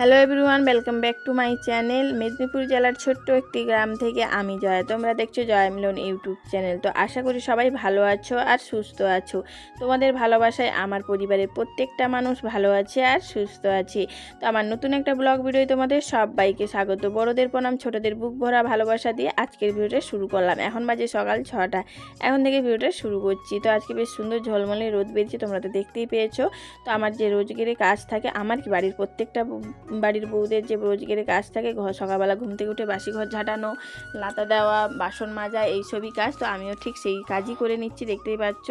Hello everyone welcome back to my channel Medinipur জেলার ছোট্ট একটি গ্রাম থেকে আমি জয়া। তোমরা দেখছ জয়া মিলন ইউটিউব চ্যানেল তো আশা করি সবাই ভালো আছো আর সুস্থ আছো। তোমাদের ভালোবাসায় আমার পরিবারের প্রত্যেকটা মানুষ ভালো আছে আর সুস্থ আছে। তো আমার নতুন একটা ব্লগ ভিডিও তোমাদের সবাইকে স্বাগত। বড়দের প্রণাম, ছোটদের বুক ভরা ভালোবাসা দিয়ে আজকের ভিডিওটা শুরু করলাম। এখন বাজে সকাল ছটা। এখন থেকে ভিডিওটা শুরু করছি। তো আজকে বেশ সুন্দর ঝলমলে রোদ বেরিয়েছে, তোমরা তো দেখতেই পেয়েছ। তো আমার যে রোজগেরে কাজ থাকে, আমার কি বাড়ির প্রত্যেকটা বাড়ির বউদের যে রোজগেরে কাজ থাকে ঘর সকালবেলা ঘুম থেকে উঠে বাসি ঘর ঝাঁটানো, লাতা দেওয়া, বাসন মাজা এইসবই কাজ। তো আমিও ঠিক সেই কাজই করে নিচ্ছি, দেখতেই পাচ্ছ।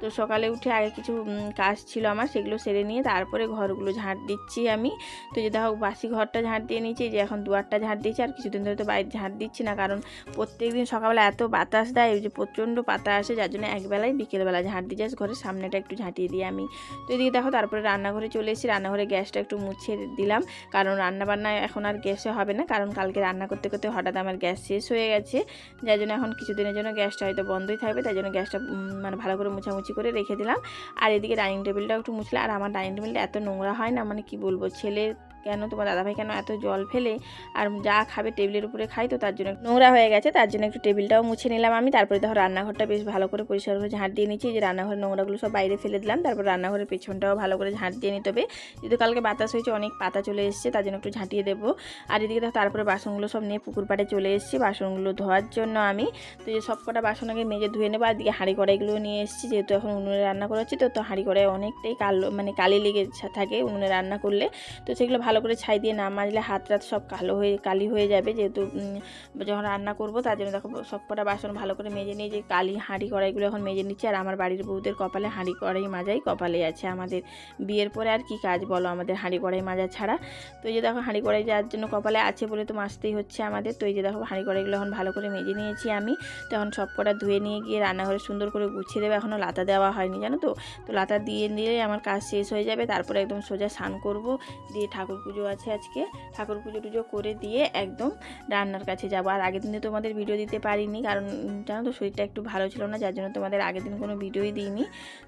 তো সকালে উঠে আগে কিছু কাজ ছিল আমার, সেগুলো সেরে নিয়ে তারপরে ঘরগুলো ঝাঁট দিচ্ছি আমি। তো যে দেখো, বাসি ঘরটা ঝাঁট দিয়ে নিচ্ছি যে এখন দুয়ারটা ঝাঁট দিয়েছি, আর কিছুদিন ধরে তো বাইরে ঝাঁট দিচ্ছি না, কারণ প্রত্যেক দিন সকালবেলা এত বাতাস দেয় যে প্রচণ্ড পাতা আসে, যার জন্য একবেলায় বিকেলবেলা ঝাঁট দিয়ে যাস ঘরের সামনেটা একটু ঝাঁটিয়ে দিই আমি। তো এদিকে দেখো, তারপরে রান্নাঘরে চলে এসেছি, রান্নাঘরে গ্যাসটা একটু মুছে দিলাম। কারণ রান্না বান্না এখন আর গ্যাসে হবে না, কারণ কালকে রান্না করতে করতে হঠাৎ আমার গ্যাস শেষ হয়ে গেছে। যার জন্য এখন কিছুদিনের জন্য গ্যাসটা হয়তো বন্ধই থাকবে তাই জন্য গ্যাসটা মানে ভালো করে মুছামুছি করে রেখে দিলাম। আর এদিকে ডাইনিং টেবিলটাও একটু মুছলে আর আমার ডাইনিং টেবিলটা এত নোংরা হয় না মানে কি বলব, ছেলে কেন তোমার দাদাভাই কেন এত জল ফেলে? আর যা খাবে টেবিলের উপরে খাই তো, তার জন্য নোংরা হয়ে গেছে, তার জন্য একটু টেবিলটাও মুছে নিলাম আমি। তারপরে দেখো রান্নাঘরটা বেশ ভালো করে পরিষ্কার করে ঝাঁট দিয়ে নিচ্ছি যে রান্নাঘরের নোংরাগুলো সব বাইরে ফেলে দিলাম, তারপর রান্নাঘরের পেছনটাও ভালো করে ঝাঁট দিয়ে নিতে হবে। যেহেতু কালকে বাতাস হয়েছে, অনেক পাতা চলে এসেছে, তার জন্য একটু ঝাঁটিয়ে দেবো। আর এদিকে ধর তারপরে বাসনগুলো সব নিয়ে পুকুর পাড়ে চলে এসেছি, বাসনগুলো ধোয়ার জন্য আমি। তো যে সব কটা বাসন আগে মেজে ধুয়ে নেব, আর এদিকে হাঁড়ি কড়াইগুলো নিয়ে এসেছি, যেহেতু এখন উনুনে রান্না করা হচ্ছে, তো তো হাঁড়ি কড়াই অনেকটাই কালো মানে কালি লেগে থাকে উনুনে রান্না করলে। তো সেগুলো ভালো করে ছাই দিয়ে না মাজলে হাত রাত সব কালো হয়ে, কালি হয়ে যাবে যেহেতু যখন রান্না করব তার জন্য দেখো সব কটা বাসন ভালো করে মেজে নিয়ে যে কালি হাঁড়ি কড়াইগুলো এখন মেজে নিচ্ছে। আর আমার বাড়ির বউদের কপালে হাঁড়ি কড়াই মাজাই কপালে আছে। আমাদের বিয়ের পরে আর কি কাজ বলো, আমাদের হাঁড়ি কড়াই মাজা ছাড়া। তো এই যে দেখো হাঁড়ি কড়াই যার জন্য কপালে আছে বলে তো মাজতেই হচ্ছে আমাদের। তো এই যে দেখো হাঁড়ি কড়াইগুলো এখন ভালো করে মেজে নিয়েছি আমি। তো এখন সব কটা ধুয়ে নিয়ে গিয়ে রান্নাঘরে সুন্দর করে গুছিয়ে দেবে। এখনও লাতা দেওয়া হয়নি, জানো তো? তো লাতা দিয়ে নিলে আমার কাজ শেষ হয়ে যাবে। তারপরে একদম সোজা স্নান করব। দিয়ে ঠাকুর পুজো আছে আজকে। ঠাকুর পুজো টুজো করে দিয়ে একদম রান্নার কাছে যাব। আর আগের দিনে তোমাদের ভিডিও দিতে পারিনি, কারণ জানো তো শরীরটা একটু ভালো ছিল না, যার জন্য তোমাদের আগের দিন কোনো ভিডিওই দিইনি।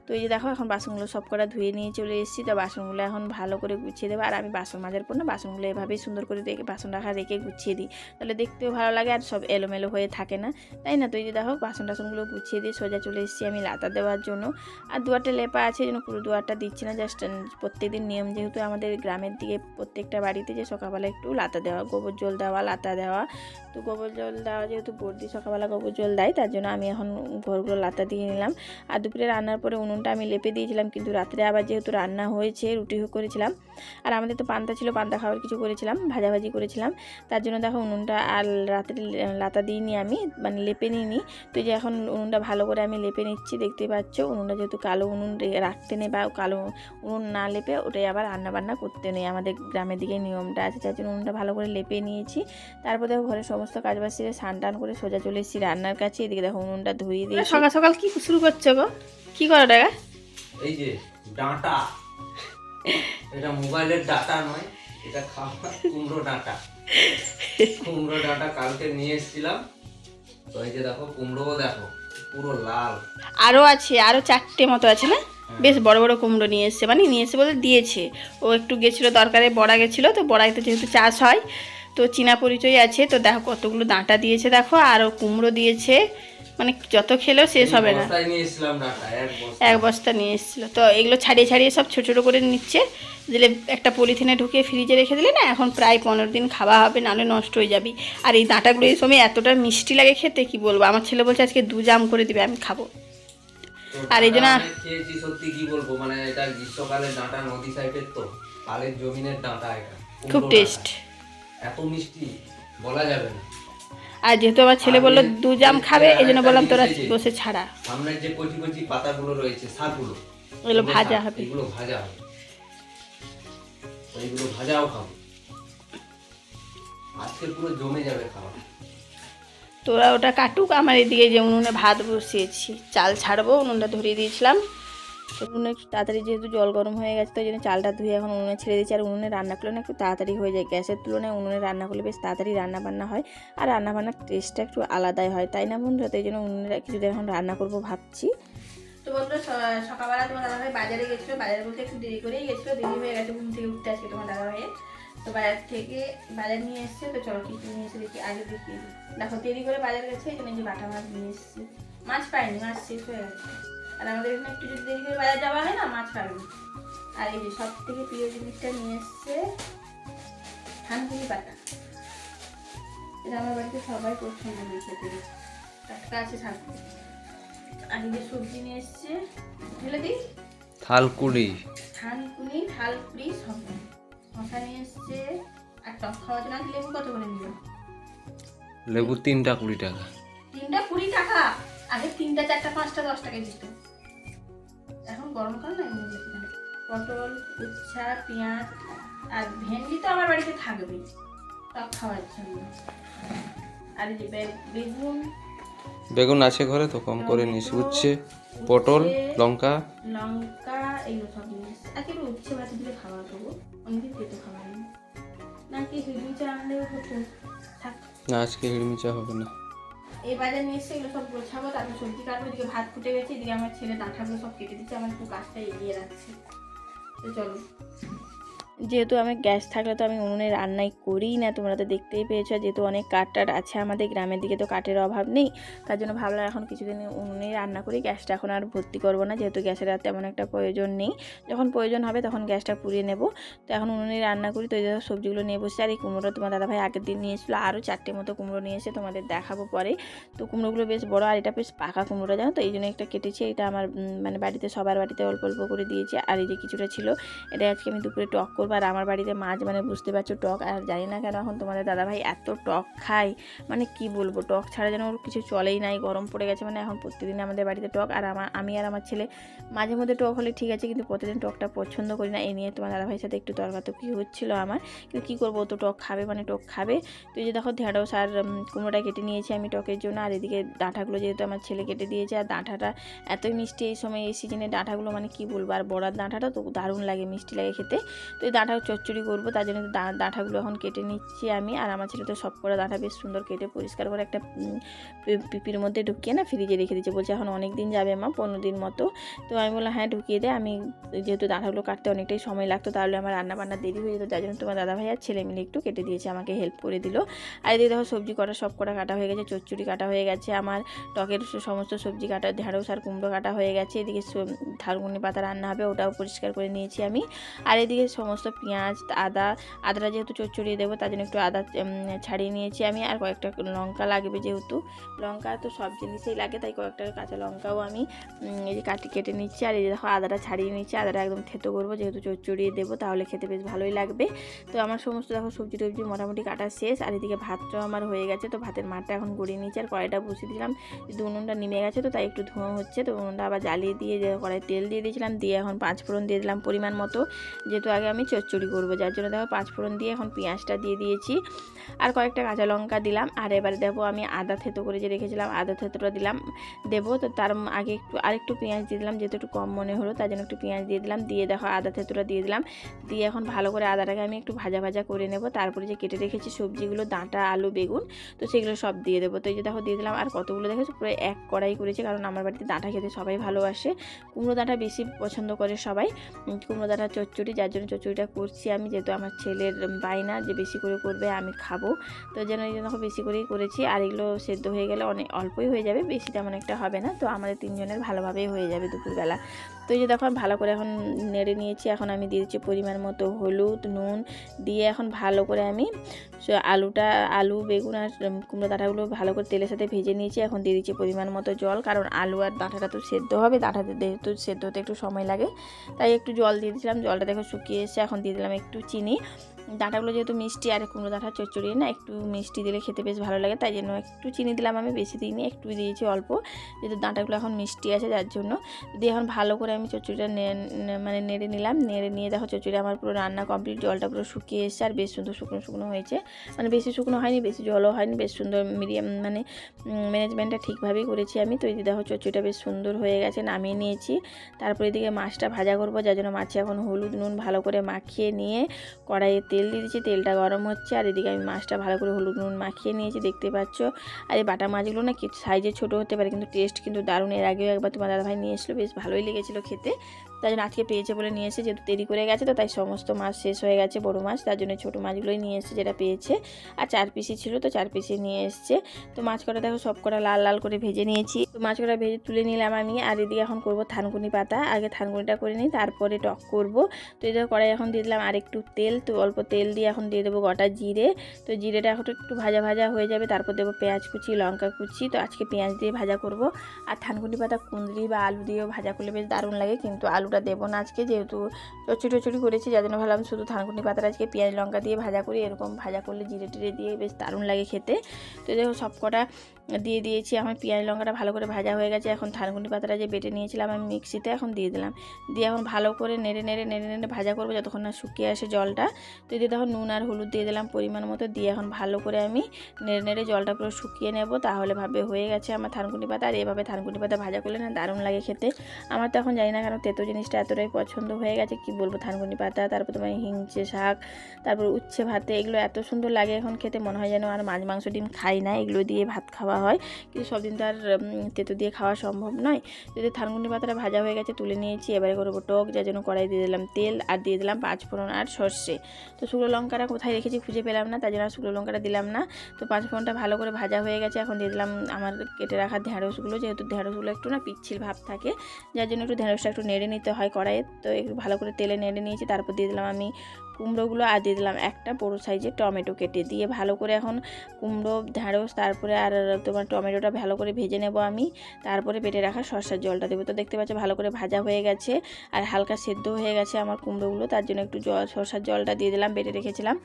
তো এই যে দেখো, এখন বাসনগুলো সব কটা ধুয়ে নিয়ে চলে এসেছি। তো বাসনগুলো এখন ভালো করে গুছিয়ে দেবো। আর আমি বাসন মাজার পর না, বাসনগুলো এভাবেই সুন্দর করে রেখে, বাসন রাখা রেখে গুছিয়ে দিই। তাহলে দেখতেও ভালো লাগে আর সব এলোমেলো হয়ে থাকে না। তাই না? তো এই যে দেখো, বাসন টাসনগুলো গুছিয়ে দিয়ে সোজা চলে এসেছি আমি লাতা দেওয়ার জন্য। আর দুয়ারটা লেপা আছে যেন পুরো দুয়ারটা দিচ্ছি না। জাস্ট প্রত্যেকদিন নিয়ম যেহেতু আমাদের গ্রামের দিকে প্রত্যেকটা বাড়িতে যে সকালবেলা একটু লাতা দেওয়া, গোবর জল দেওয়া, লাতা দেওয়া। তো গোবর জল দেওয়া যেহেতু বর্দি সকালবেলা গোবর জল দেয়, তার জন্য আমি এখন ঘরগুলো লাতা দিয়ে নিলাম। আর দুপুরে রান্নার পরে উনুনটা আমি লেপে দিয়েছিলাম, কিন্তু রাত্রে আবার যেহেতু রান্না হয়েছে, রুটি করেছিলাম। আর আমাদের তো পান্তা ছিল, পান্তা খাওয়ার কিছু করেছিলাম, ভাজাভাজি করেছিলাম। তার জন্য দেখো উনুনটা আর রাত্রে লাতা দিইনি আমি মানে লেপে নিইনি। তো যে এখন উনুনটা ভালো করে আমি লেপে নিচ্ছি, দেখতে পাচ্ছ? উনুনটা যেহেতু কালো উনুন রাখতে নেই বা কালো উনুন না লেপে, ওটাই আবার রান্না বান্না করতে নেই আমাদের গ্রামের দিকে নিয়মটা আছে যার জন্য উনুনটা ভালো করে লেপে নিয়েছি। তারপর দেখো ঘরের সমস্ত কাজ বাজ সেরে স্নান টান করে সোজা চলে এসেছি রান্নার কাছে। এদিকে দেখো উনুনটা ধুয়ে দিয়ে সকাল সকাল কি শুরু করছ গো? কি করো টাকা এই যে ডাঁটা। এটা মোবাইলের ডাটা নয় এটা খাবার কুমড়ো ডাঁটা। কুমড়ো ডাঁটা কালকে নিয়ে এসেছিলাম। তো এই যে দেখো কুমড়োও দেখো পুরো লাল। আরও আছে আরও চারটে মতো আছে না? বেশ বড় বড় কুমড়ো নিয়ে এসছে মানে নিয়ে এসে বলে দিয়েছে। ও একটু গেছিল দরকারে বড়া গেছিল তো বড়াইতে যেহেতু চাষ হয় তো চীনা পরিচয় আছে তো দেখো কতগুলো ডাঁটা দিয়েছে দেখো আরও কুমড়ো দিয়েছে মানে যত খেলেও শেষ হবে না। এক বস্তা। নিয়ে এসেছিল। তো এগুলো ছাড়িয়ে ছাড়িয়ে সব ছোটো ছোটো করে নিচ্ছে দিলে একটা পলিথিনে ঢুকিয়ে ফ্রিজে রেখে দিলে না এখন প্রায় পনেরো দিন খাওয়া হবে নাহলে নষ্ট হয়ে যাবে। আর এই ডাঁটাগুলো এই সময় এতটা মিষ্টি লাগে খেতে কি বলব? আমার ছেলে বলছে আজকে দু জাম করে দিবে আমি খাব। আর এই জন্য- খেয়েছি সত্যি কি বলব? মানে এটা গ্রীষ্মকালে ডাঁটা নদী সাইডের তো কালের জমিনের ডাঁটা এটা খুব টেস্ট এত মিষ্টি বলা যাবে না। আর যেহেতু আমার ছেলে বলল দু জাম খাবে এই জন্য বললাম তোরা বসে ছাড়া। সামনের যে কচি কচি পাতাগুলো রয়েছে শাকগুলো এগুলো ভাজা হবে। এগুলো ভাজা হবে। তো এগুলো ভাজাও খাব। আজকে পুরো জমে যাবে খাওয়া। তোরা ওটা কাটুক, আমার এদিকে যে উনুনে ভাত বসিয়েছি। চাল ছাড়বো, উনুনটা ধরিয়ে দিয়েছিলাম। উনুনে একটু তাড়াতাড়ি যেহেতু জল গরম হয়ে গেছে তো ওই জন্য চালটা ধুয়ে এখন উনুনে ছেড়ে দিয়েছি। আর উনুনে রান্না করলে না একটু তাড়াতাড়ি হয়ে যায়। গ্যাসের তুলনায় উনুনে রান্না করলে বেশ তাড়াতাড়ি রান্না বান্না হয়। আর রান্না বান্নার টেস্টটা একটু আলাদাই হয়, তাই না বন্ধুরা? তো এই জন্য উনুনে কিছুদিন এখন রান্না করব ভাবছি। তো বন্ধুরা সকালবেলা তোমার দাদাভাই বাজারে গেছিল। বাজারে বলতে একটু দেরি করেই গেছিল, দেরি হয়ে গেছে ঘুম থেকে উঠতে আজকে তোমার দাদাভাইয়ের। তো বাজার থেকে বাজার নিয়ে এসছে তো চলো কি নিয়ে এসে দেখি আগে দেখি দেখো দেরি করে বাজার গেছে এখানে যে বাটা মাছ নিয়ে এসছে। মাছ পাইনি মাছ শেষ হয়ে গেছে। আর আমাদের এখানে একটু যদি দেরি করে বাজার যাওয়া হয় না মাছ পাবে আর এই যে সব থেকে প্রিয় জিনিসটা নিয়ে এসছে থানকুনি পাতা। এটা আমার বাড়িতে সবাই পছন্দ করে খেতে। টাটকা আছে থানকুনি আর এই যে সবজি নিয়ে এসছে ঢেলে দিই? থালকুড়ি থানকুনি থালকুড়ি শশা শশা নিয়ে এসছে আর টক খাওয়ার জন্য লেবু কত করে নিল? লেবু তিনটা কুড়ি টাকা। তিনটা কুড়ি টাকা? আগে তিনটা চারটা পাঁচটা দশ টাকায় দিত এখন গরমকাল না পটল উচ্ছা পেঁয়াজ আর ভেন্ডি তো আমার বাড়িতে থাকবেই টক খাওয়ার জন্য। আর যে বেগুন বেগুন আছে ঘরে তো কম করে নিস। উচ্ছে পটল লঙ্কা। লঙ্কা এগুলো সব নিয়ে এসছে। উচ্ছে ভাতে দিলে খাওয়া দেবো অনেকদিন পেতে খাওয়া নেই। নাকি হিডুচা আনলেও হতো না আজকে হিড়মিচা হবে না। এই বাজার নিয়ে এসে এগুলো সব গোছাবো। তারপর সবজি কাটবো এদিকে ভাত ফুটে গেছে এদিকে আমার ছেলে ডাঁটাগুলো সব কেটে দিচ্ছে আমার একটু কাজটা এগিয়ে রাখছে। তো চলো। যেহেতু আমি গ্যাস থাকলে তো আমি উনুনে রান্নাই করিই না, তোমরা তো দেখতেই পেয়েছ, যেহেতু অনেক কাঠ টাট আছে আমাদের গ্রামের দিকে তো কাঠের অভাব নেই, তার জন্য ভাবলাম এখন কিছুদিন উনুনে রান্না করি, গ্যাসটা এখন আর ভর্তি করব না, যেহেতু গ্যাসের আর তেমন একটা প্রয়োজন নেই, যখন প্রয়োজন হবে তখন গ্যাসটা পুড়িয়ে নেব, তো এখন উনুনে রান্না করি, তো এই সবজিগুলো নিয়ে বসে আর এই কুমড়োটা তোমার দাদাভাই আগের দিন নিয়ে এসেছিল আরও চারটে মতো কুমড়ো নিয়ে এসে তোমাদের দেখাবো পরে, তো কুমড়োগুলো বেশ বড় আর এটা বেশ পাকা কুমড়োটা, জানো তো, এই জন্য একটা কেটেছি, এটা আমার মানে বাড়িতে সবার বাড়িতে অল্প অল্প করে দিয়েছি, আর এই যে কিছুটা ছিল, এটা আজকে আমি দুপুরে টক করব আর আমার বাড়িতে মাছ মানে বুঝতে পারছ, টক, আর জানি না কেন এখন তোমাদের দাদাভাই এত টক খায়। মানে কি বলব, টক ছাড়া যেন ওর কিছু চলেই নাই, গরম পড়ে গেছে মানে এখন প্রতিদিন আমাদের বাড়িতে টক, আর আমার, আমি আর আমার ছেলে মাঝে মধ্যে টক হলে ঠিক আছে, কিন্তু প্রতিদিন টকটা পছন্দ করি না এই নিয়ে তোমার দাদাভাইয়ের সাথে একটু তর্কাতর্কি হচ্ছিল আমার। কিন্তু কী করব তো টক খাবে মানে টক খাবে। তো এই যে দেখো, ঢেঁড়স আর কুমড়োটা কেটে নিয়েছি আমি টকের জন্য, আর এদিকে ডাঁটাগুলো যেহেতু আমার ছেলে কেটে দিয়েছে, আর ডাঁটাটা এতই মিষ্টি এই সময় এই সিজনে ডাঁটাগুলো মানে কি বলব, আর বড়ার ডাঁটাটা তো দারুণ লাগে, মিষ্টি লাগে খেতে। তো এই ডাঁটা চচ্চড়ি করব, তার জন্য ডাঁটাগুলো এখন কেটে নিচ্ছি আমি। আর আমার ছেলে তো সব করে ডাঁটা বেশ সুন্দর কেটে পরিষ্কার করে একটা পিপির মধ্যে ঢুকিয়ে না ফ্রিজে রেখে দিচ্ছে বলছে এখন অনেক দিন যাবে মা, পনেরো দিন মতো। তো আমি বললাম হ্যাঁ ঢুকিয়ে দে। আমি যেহেতু ডাঁটাগুলো কাটতে অনেকটাই সময় লাগতো, তাহলে আমার রান্না বান্না দেরি হয়ে যেত। যার জন্য তোমার দাদাভাই আর ছেলে মিলে একটু কেটে দিয়েছে, আমাকে হেল্প করে দিল। আর এদিকে দেখো, সবজি কটা, সব কটা কাটা হয়ে গেছে। চচ্চড়ি কাটা হয়ে গেছে। আমার টকের সমস্ত সবজি কাটা ঢেঁড়স আর কুমড়ো কাটা হয়ে গেছে। এদিকে সব- পাতা রান্না হবে, ওটাও পরিষ্কার করে নিয়েছি আমি। আর এদিকে সমস্ত পেঁয়াজ, আদা, আদাটা যেহেতু চচ্চড়িয়ে দেবো, তার জন্য একটু আদা ছাড়িয়ে নিয়েছি আমি, আর কয়েকটা লঙ্কা লাগবে যেহেতু। লঙ্কা তো সব জিনিসেই লাগে, তাই কয়েকটা কাঁচা লঙ্কাও আমি এই যে কাটি, কেটে নিচ্ছি, আর এই যে দেখো আদাটা ছাড়িয়ে নিচ্ছি আদাটা একদম থেতো করব, যেহেতু চচ্চড়িয়ে দেবো, তাহলে খেতে বেশ ভালোই লাগবে। তো আমার সমস্ত দেখো সবজি টবজি মোটামুটি কাটা শেষ, আর এদিকে ভাতটাও আমার হয়ে গেছে, তো ভাতের মাঠটা এখন গড়িয়ে নিচ্ছি আর কড়াইটা বসিয়ে দিলাম। যেহেতু উনুনটা নেমে গেছে, তো তাই একটু ধোঁয়া হচ্ছে, তো উনুনটা আবার জ্বালিয়ে দিয়ে কড়াই তেল দিয়ে দিয়েছিলাম, দিয়ে এখন পাঁচ ফোড়ন দিয়ে দিলাম পরিমাণ মতো। যেহেতু আগে আমি চচ্চড়ি করব, যার জন্য দেখো পাঁচ ফোড়ন দিয়ে এখন পেঁয়াজটা দিয়ে দিয়েছি। আর কয়েকটা কাঁচা লঙ্কা দিলাম, আর এবারে দেবো আমি আদা থেতো করে যে রেখেছিলাম, আদা থেতোটা দিলাম, দেবো। তো তার আগে একটু আরেকটু পেঁয়াজ দিয়ে দিলাম, যেহেতু একটু কম মনে হলো, তার জন্য একটু পেঁয়াজ দিয়ে দিলাম। দিয়ে দেখো আদা থেতোটা দিয়ে দিলাম। দিয়ে এখন ভালো করে আদাটাকে আমি একটু ভাজা ভাজা করে নেব। তারপরে যে কেটে রেখেছি সবজিগুলো, ডাঁটা, আলু, বেগুন, তো সেগুলো সব দিয়ে দেবো। তো এই যে দেখো দিয়ে দিলাম, আর কতগুলো দেখেছ? পুরো এক কড়াই করেছি, কারণ আমার বাড়িতে ডাঁটা খেতে সবাই ভালোবাসে। কুমড়ো ডাঁটা বেশি পছন্দ করে সবাই কুমড়ো ডাঁটা, চচ্চড়ি, যার জন্য চচ্চড়িটা করছি, আমি যেহেতু আমার ছেলের বায়না যে বেশি করে করবে, আমি খাব। তো যেন এই জন্য বেশি করেই করেছি, আর এগুলো সেদ্ধ হয়ে গেলে অনেক অল্পই হয়ে যাবে, বেশি তেমন একটা হবে না। তো আমাদের তিনজনের ভালোভাবেই হয়ে যাবে দুপুরবেলা। তো এই যে দেখো ভালো করে এখন নেড়ে নিয়েছি। এখন আমি দিয়ে দিচ্ছি পরিমাণ মতো হলুদ, নুন দিয়ে এখন ভালো করে আমি আলুটা, আলু, বেগুন আর কুমড়ো ডাঁটাগুলো ভালো করে তেলের সাথে ভেজে নিয়েছি। এখন দিয়ে দিচ্ছি পরিমাণ মতো জল, কারণ আলু আর ডাঁটাটা তো সেদ্ধ হবে, ডাঁটাতে যেহেতু সেদ্ধ হতে একটু সময় লাগে, তাই একটু জল দিয়ে দিয়েছিলাম। জলটা দেখো শুকিয়ে এসে এখন দিয়ে দিলাম একটু চিনি। ডাঁটাগুলো যেহেতু মিষ্টি আর কুমড়ো ডাঁটা চচ্চড়ি, না একটু মিষ্টি দিলে খেতে বেশ ভালো লাগে, তাই জন্য একটু চিনি দিলাম আমি, বেশি দিইনি, একটু দিয়েছি অল্প, যেহেতু ডাঁটাগুলো এখন মিষ্টি আছে যার জন্য। দিয়ে এখন ভালো করে আমি চচ্চড়িটা মানে নেড়ে নিলাম, নেড়ে নিয়ে দেখো চচ্চড়ি আমার পুরো রান্না কমপ্লিট, জলটা পুরো শুকিয়ে এসেছে আর বেশ সুন্দর শুকনো শুকনো হয়েছে। মানে বেশি শুকনো হয়নি, বেশি জলও হয়নি, বেশ সুন্দর মিডিয়াম মানে ম্যানেজমেন্টটা ঠিকভাবেই করেছি আমি। তো এই দেখো চচ্চড়িটা বেশ সুন্দর হয়ে গেছে, নামিয়ে নিয়েছি। তারপরে এদিকে মাছটা ভাজা করব, যার জন্য মাছে এখন হলুদ নুন ভালো করে মাখিয়ে নিয়ে কড়াইয়ে তেল দিয়ে দিচ্ছি, তেলটা গরম হচ্ছে। আর এদিকে আমি মাছটা ভালো করে হলুদ নুন মাখিয়ে নিয়েছি, দেখতে পাচ্ছ। আর এই বাটা মাছগুলো না সাইজে ছোট হতে পারে, কিন্তু টেস্ট কিন্তু দারুণ। এর আগেও একবার তোমার দাদাভাই নিয়ে এসলো বেশ ভালোই লেগেছিলো খেতে। তাই জন্য আজকে পেয়েছে বলে নিয়ে এসে যেহেতু দেরি করে গেছে তো তাই সমস্ত মাছ শেষ হয়ে গেছে, বড় মাছ। তার জন্য ছোটো মাছগুলোই নিয়ে এসেছে যেটা পেয়েছে। আর চার পিসি ছিল তো চার পিসি নিয়ে এসছে। তো মাছ কটা দেখো সব কটা লাল লাল করে ভেজে নিয়েছি। তো মাছ কটা ভেজে তুলে নিলাম আমি। আর এদিকে এখন করব থানকুনি পাতা। আগে থানকুনিটা করে নিই, তারপরে টক করব। তো এই দেখো কড়াই এখন দিয়ে দিলাম আর একটু তেল। তো অল্প তেল দিয়ে এখন দিয়ে দেবো গোটা জিরে। তো জিরেটা এখন একটু ভাজা ভাজা হয়ে যাবে, তারপর দেবো পেঁয়াজ কুচি, লঙ্কা কুচি। তো আজকে পেঁয়াজ দিয়ে ভাজা করব। আর থানকুনি পাতা কুঁদরি বা আলু দিয়েও ভাজা করলে বেশ দারুণ লাগে, কিন্তু আলুটা দেবো না আজকে যেহেতু চচড়ি টচড়ি করেছি, যার জন্য ভাবলাম শুধু থানকুনি পাতাটা আজকে পেঁয়াজ, লঙ্কা দিয়ে ভাজা করি, এরকম ভাজা করলে জিরে টিরে দিয়ে বেশ দারুণ লাগে খেতে। তো দেখো সব কটা দিয়ে দিয়েছি। এখন পেঁয়াজ লঙ্কাটা ভালো করে ভাজা হয়ে গেছে। এখন থানকুনি পাতাটা যে বেটে নিয়েছিলাম আমি মিক্সিতে এখন দিয়ে দিলাম। দিয়ে এখন ভালো করে নেড়ে নেড়ে নেড়ে নেড়ে ভাজা করব যতক্ষণ না শুকিয়ে আসে জলটা। তো দিয়ে তখন নুন আর হলুদ দিয়ে দিলাম পরিমাণ মতো। দিয়ে এখন ভালো করে আমি নেড়ে নেড়ে জলটা পুরো শুকিয়ে নেব। তাহলে ভাবে হয়ে গেছে আমার থানকুনি পাতা। আর এভাবে থানকুনি পাতা ভাজা করলে না দারুণ লাগে খেতে। আমার তো এখন জানি না কেন তেতো জিনিসটা এতটাই পছন্দ হয়ে গেছে। কি বলব? থানকুনি পাতা, তারপর তোমার হিংচে শাক, তারপর উচ্ছে ভাতে, এগুলো এত সুন্দর লাগে এখন খেতে। মনে হয় যেন আর মাছ, মাংস, ডিম খাই না। এগুলো দিয়ে ভাত খাওয়া হয়। কিন্তু সব দিন তো আর উম, তেতো দিয়ে খাওয়া সম্ভব নয়। যদি থানকুনি পাতাটা ভাজা হয়ে গেছে তুলে নিয়েছি এবারে করব টক যার জন্য কড়াই দিয়ে দিলাম তেল আর দিয়ে দিলাম পাঁচ ফোড়ন আর সর্ষে। তো শুকনো লঙ্কাটা কোথায় রেখেছি খুঁজে পেলাম না তার জন্য আর শুকনো লঙ্কাটা দিলাম না। তো পাঁচ ফোড়নটা ভালো করে ভাজা হয়ে গেছে এখন দিয়ে দিলাম আমার কেটে রাখা ঢেঁড়সগুলো যেহেতু ঢেঁড়সগুলো একটু না পিচ্ছিল ভাব থাকে যার জন্য একটু ঢেঁড়সটা একটু নেড়ে নিতে হয় কড়াইয়ে। তো একটু ভালো করে তেলে নেড়ে নিয়েছি তারপর দিয়ে দিলাম আমি কুমড়োগুলো আর দিয়ে দিলাম একটা বড়ো সাইজের টমেটো কেটে দিয়ে ভালো করে এখন কুমড়ো, ঢ্যাঁড়স, তারপরে আর তোমার টমেটোটা ভালো করে ভেজে নেব আমি। তারপরে পেটে রাখা সর্ষার জলটা দেবো। তো দেখতে পাচ্ছ ভালো করে ভাজা হয়ে গেছে আর হালকা সেদ্ধ হয়ে গেছে আমার কুমড়োগুলো। তার জন্য একটু জল, সর্ষার জলটা দিয়ে দিলাম, বেটে রেখেছিলাম।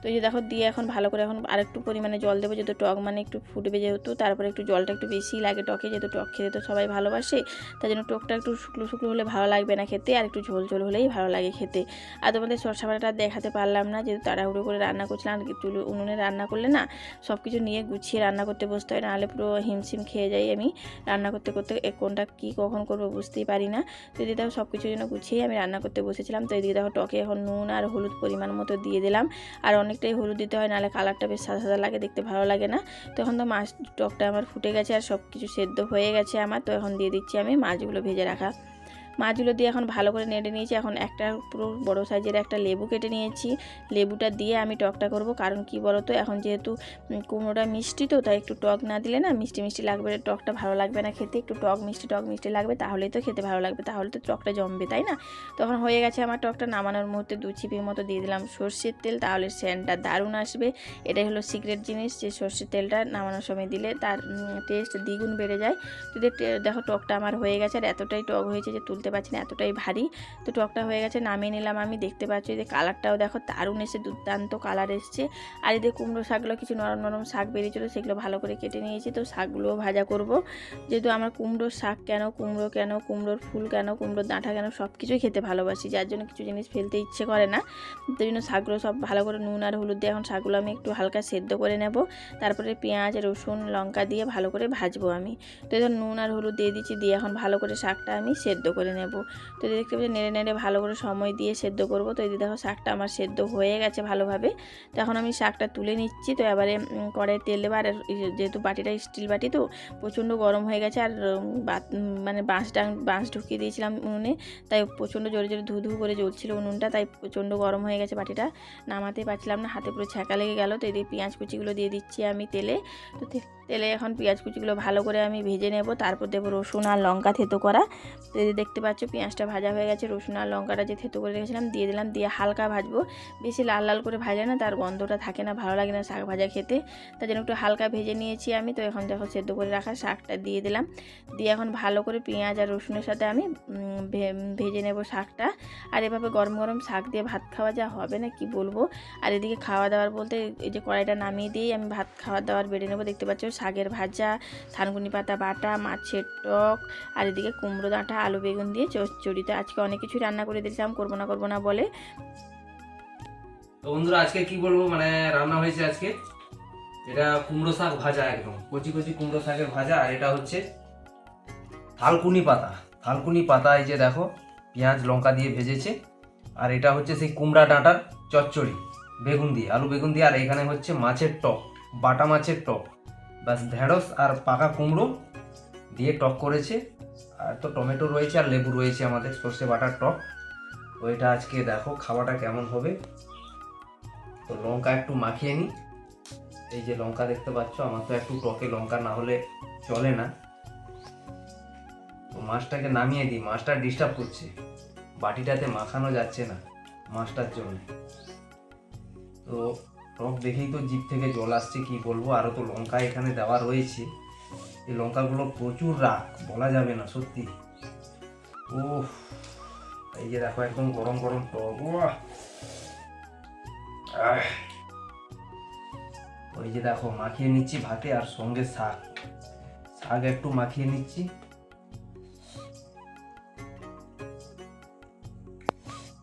তো এই যে দেখো দিয়ে এখন ভালো করে এখন আরেকটু পরিমাণে জল দেবো যেহেতু টক মানে একটু ফুটবে যেহেতু। তারপরে একটু জলটা একটু বেশি লাগে টকে যেহেতু টক খেতে তো সবাই ভালোবাসে। তার জন্য টকটা একটু শুকনো শুকনো হলে ভালো লাগবে না খেতে। আর একটু ঝোল ঝোল হলেই ভালো লাগে খেতে। আর তোমাদের বাটাটা দেখাতে পারলাম না, যেহেতু তাড়াহুড়ো করে রান্না করছিলাম, আর চুলো উনুনে রান্না করলে না সব কিছু নিয়ে গুছিয়ে রান্না করতে বসতে হয়, নাহলে পুরো হিমশিম খেয়ে যাই আমি রান্না করতে করতে কোনটা কী কখন করব বুঝতেই পারি না। তো এদিকে দেখো সব কিছুর জন্য গুছিয়ে আমি রান্না করতে বসেছিলাম, তো এদিকে দেখো টকে এখন নুন আর হলুদ পরিমাণ মতো দিয়ে দিলাম, আর অনেকটাই হলুদ দিতে হয়, নাহলে কালারটা বেশ সাদা সাদা লাগে, দেখতে ভালো লাগে না। তো এখন তো মাছ টকটা আমার ফুটে গেছে, আর সব কিছু সেদ্ধ হয়ে গেছে আমার, তো এখন দিয়ে দিচ্ছি আমি মাছগুলো ভেজে রাখা। মাছগুলো দিয়ে এখন ভালো করে নেড়ে নিয়েছি। এখন একটা পুরো বড় সাইজের একটা লেবু কেটে নিয়েছি। লেবুটা দিয়ে আমি টকটা করব, কারণ কি বলো তো এখন যেহেতু কুমড়োটা মিষ্টি তো, তাই একটু টক না দিলে না মিষ্টি মিষ্টি লাগবে। টকটা ভালো লাগবে না খেতে, একটু টক মিষ্টি টক মিষ্টি লাগবে, তাহলেই তো খেতে ভালো লাগবে। তাহলে তো টকটা জমবে, তাই না? তখন হয়ে গেছে আমার টকটা, নামানোর মুহূর্তে দু চিপির মতো দিয়ে দিলাম সর্ষের তেল, তাহলে সেন্টটা দারুণ আসবে। এটাই হলো সিক্রেট জিনিস যে সর্ষের তেলটা নামানোর সময় দিলে তার টেস্ট দ্বিগুণ বেড়ে যায়। যদি দেখো টকটা আমার হয়ে গেছে, আর এতটাই টক হয়েছে যে তুলতে পারছি না, এতটাই ভারী। তো টকটা হয়ে গেছে, নামিয়ে নিলাম আমি। দেখতে পাচ্ছি যে কালারটাও দেখো, দারুণ এসে দুর্দান্ত কালার এসছে। আর এদের কুমড়ো শাকগুলো, কিছু নরম নরম শাক বেরিয়েছিলো, সেগুলো ভালো করে কেটে নিয়েছি। তো শাকগুলোও ভাজা করব। যেহেতু আমার কুমড়োর শাক কেন, কুমড়ো কেন, কুমড়োর ফুল কেন, কুমড়োর ডাঁটা কেন সব কিছুই খেতে ভালোবাসি। যার জন্য কিছু জিনিস ফেলতে ইচ্ছে করে না। তো জন্য শাকগুলো সব ভালো করে নুন আর হলুদ দিয়ে এখন শাকগুলো আমি একটু হালকা সেদ্ধ করে নেব। তারপরে পেঁয়াজ, রসুন, লঙ্কা দিয়ে ভালো করে ভাজবো আমি। তো এবার নুন আর হলুদ দিয়ে দিচ্ছি, দিয়ে এখন ভালো করে শাকটা আমি সেদ্ধ করে নেব। তো দেখতে পাচ্ছি নেড়ে নেড়ে ভালো করে সময় দিয়ে সেদ্ধ করব। তো এই দেখো, শাকটা আমার সেদ্ধ হয়ে গেছে ভালোভাবে। তো এখন আমি শাকটা তুলে নিচ্ছি। তো এবারে কড়াই তেল দেবো। আর যেহেতু বাটিটা স্টিল বাটি, তো প্রচণ্ড গরম হয়ে গেছে। আর মানে বাঁশ ডাং, বাঁশ ঢুকিয়ে দিয়েছিলাম উনুনে। তাই প্রচণ্ড জোরে জোরে ধু ধু করে জ্বলছিল উনুনটা। তাই প্রচণ্ড গরম হয়ে গেছে বাটিটা। নামাতে পারছিলাম না, হাতে পুরো ছ্যাঁকা লেগে গেল। তো এদিকে পেঁয়াজ কুচিগুলো দিয়ে দিচ্ছি আমি তেলে। তে- তেলে এখন পেঁয়াজ কুচিগুলো ভালো করে আমি ভেজে নেব। তারপর দেবো রসুন আর লঙ্কা থেতো করা। তো দেখতে পাচ্ছ, পেঁয়াজটা ভাজা হয়ে গেছে। রসুন আর লঙ্কাটা যে থেতো করে রেখেছিলাম, দিয়ে দিলাম। দিয়ে হালকা ভাজবো। বেশি লাল লাল করে ভাজে না, তার গন্ধটা থাকে না, ভালো লাগে না শাক ভাজা খেতে। তার জন্য একটু হালকা ভেজে নিয়েছি আমি। তো এখন দেখো, সেদ্ধ করে রাখা শাকটা দিয়ে দিলাম। দিয়ে এখন ভালো করে পেঁয়াজ আর রসুনের সাথে আমি ভেজে নেব শাকটা। আর এভাবে গরম গরম শাক দিয়ে ভাত খাওয়া যা হবে না, কি বলব? আর এদিকে খাওয়া দাওয়ার বলতে এই যে কড়াইটা নামিয়ে দিয়েই আমি ভাত খাওয়ার দাওয়ার বেড়ে নেব। দেখতে পাচ্ছ শাকের ভাজা থানকুনি পাতা, বাটা, মাছের টক, আর এদিকে কুমড়ো ডাঁটা, আলু বেগুন দিয়ে চচ্চড়ি। তো আজকে অনেক কিছু রান্না করে দিয়েছিলাম, করব না করব না বলে। বন্ধুরা, আজকে কি বলব? মানে রান্না হয়েছে আজকে। এটা কুমড়ো শাক ভাজা একদম। কচি কচি কুমড়ো শাকের ভাজা, আর এটা হচ্ছে থালকুনি পাতা। থালকুনি পাতা, এই যে দেখো, পেঁয়াজ, লঙ্কা দিয়ে ভেজেছে। আর এটা হচ্ছে সেই কুমড়া ডাঁটার চচ্চড়ি, বেগুন দিয়ে, আলু বেগুন দিয়ে। আর এখানে হচ্ছে মাছের টক, বাটা মাছের টক। ব্যাস, ঢেঁড়স আর পাকা কুমড়ো দিয়ে টক করেছে। আর তো টমেটো রয়েছে আর লেবু রয়েছে আমাদের সর্ষে বাটার টক। এটা আজকে দেখো খাওয়াটা কেমন হবে। তো লঙ্কা একটু মাখিয়ে নিই এই যে লঙ্কা দেখতে পাচ্ছ, আমার তো একটু টকে লঙ্কা না হলে চলে না। তো মাছটাকে নামিয়ে দিই, মাছটা ডিস্টার্ব করছে। বাটিটাতে মাখানো যাচ্ছে না মাছটার জন্য। তো টক দেখেই তো জিভ থেকে জল আসছে, কি বলব? আরও তো লঙ্কা এখানে দেওয়া রয়েছে। এই লঙ্কাগুলো প্রচুর রাগ, বলা যাবে না, সত্যি। ও এই যে দেখো, একদম গরম গরম টক। ওই যে দেখো, মাখিয়ে নিচ্ছি ভাতে আর সঙ্গে শাক। শাক একটু মাখিয়ে নিচ্ছি।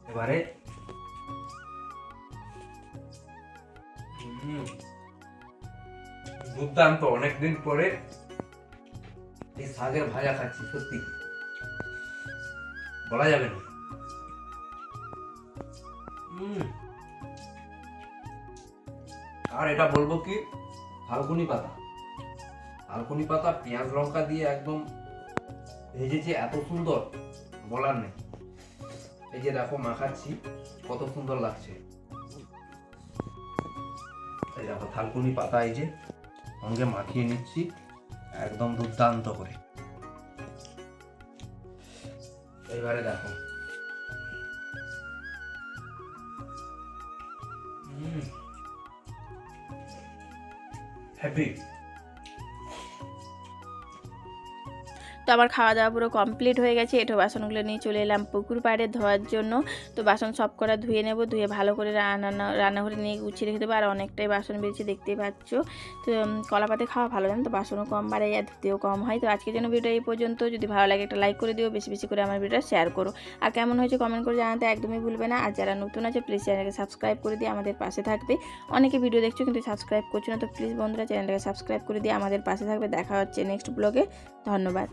এবারে দুর্দান্ত, অনেকদিন পরে এই শাকের ভাজা খাচ্ছি, সত্যি। বলা যাবে না। আর এটা বলব কি, ফাল্গুনি পাতা। ফাল্গুনি পাতা, পেঁয়াজ লঙ্কা দিয়ে একদম ভেজেছে, এত সুন্দর, বলার নেই। এই যে দেখো, মাখাচ্ছি, কত সুন্দর লাগছে। এই দেখো থালকুনি পাতা এই যে। সঙ্গে মাখিয়ে নিচ্ছি একদম দুর্দান্ত করে। এবারে দেখো। হ্যাপি তো আমার খাওয়া দাওয়া পুরো কমপ্লিট হয়ে গেছে। এটো বাসনগুলো নিয়ে চলে এলাম পুকুর পাড়ে ধোয়ার জন্য। তো বাসন সব করা ধুয়ে নেব, ধুয়ে ভালো করে রান্না, রান্নাঘরে নিয়ে গুছিয়ে রেখে দেবো। আর অনেকটাই বাসন বেরিয়েছে দেখতেই পাচ্ছ। তো কলা পাতে খাওয়া ভালো জানো তো? বাসনও কম বাড়ে আর ধুতেও কম হয়। তো আজকের জন্য ভিডিও এই পর্যন্ত। যদি ভালো লাগে একটা লাইক করে দিও, বেশি বেশি করে আমার ভিডিওটা শেয়ার করো। আর কেমন হয়েছে কমেন্ট করে জানাতে একদমই ভুলবে না। আর যারা নতুন আছে প্লিজ চ্যানেলকে সাবস্ক্রাইব করে দিয়ে আমাদের পাশে থাকবে। অনেকে ভিডিও দেখছ কিন্তু সাবস্ক্রাইব করছ না, তো প্লিজ বন্ধুরা চ্যানেলটাকে সাবস্ক্রাইব করে দিয়ে আমাদের পাশে থাকবে। দেখা হচ্ছে নেক্সট ব্লগে ধন্যবাদ।